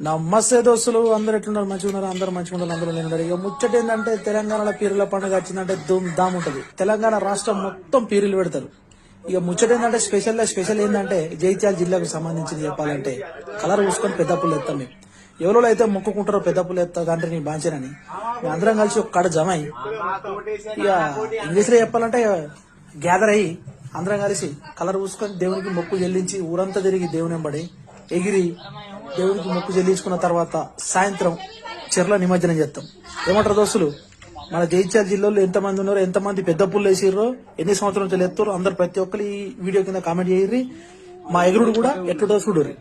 నమస్తే దోస్తులు అందరు ఎట్లున్నారు? మంచిగా ఉన్నారు? అందరు మంచిగా ఉన్నారు అందరూ నేను ఇక ముచ్చట ఏంటంటే తెలంగాణలో పీరుల పండుగ వచ్చిందంటే ధూమ్ ధామ్ ఉంటది. తెలంగాణ రాష్ట్రం మొత్తం పీరులు పెడతారు. ఇక ముచ్చట ఏంటంటే స్పెషల్ స్పెషల్ ఏంటంటే జైత్యాల జిల్లాకు సంబంధించి చెప్పాలంటే కలర్ పూసుకొని పెద్ద పుల్లు ఎత్తాం మేము. ఎవరో అయితే మొక్కుకుంటారో పెద్ద పుల్లు ఎత్తా అంటే నేను బాంచేనని. అందరం కలిసి ఒక కడ జమ అయి ఇక ఇంగ్లీష్లో చెప్పాలంటే గ్యాదర్ అయ్యి అందరం కలిసి కలర్ పూసుకొని దేవునికి మొక్కు చెల్లించి ఊరంతా తిరిగి దేవుని వెంబడి ఎగిరి దేవుడికి మొక్కు చెల్లించుకున్న తర్వాత సాయంత్రం చెర్ల నిమజ్జనం చేస్తాం. ఏమంటారు దోస్తులు? మన జైత్యాల జిల్లాలో ఎంతమంది ఉన్నారో ఎంతమంది పెద్ద పుల్లు వేసిర్రో ఎన్ని సంవత్సరాల నుంచి ఎత్తారో అందరు ప్రతి ఒక్కరు ఈ వీడియో కింద కామెంట్ చేయర్రి మా ఎగురుడు కూడా ఎట్లుంటో చూడుర్రి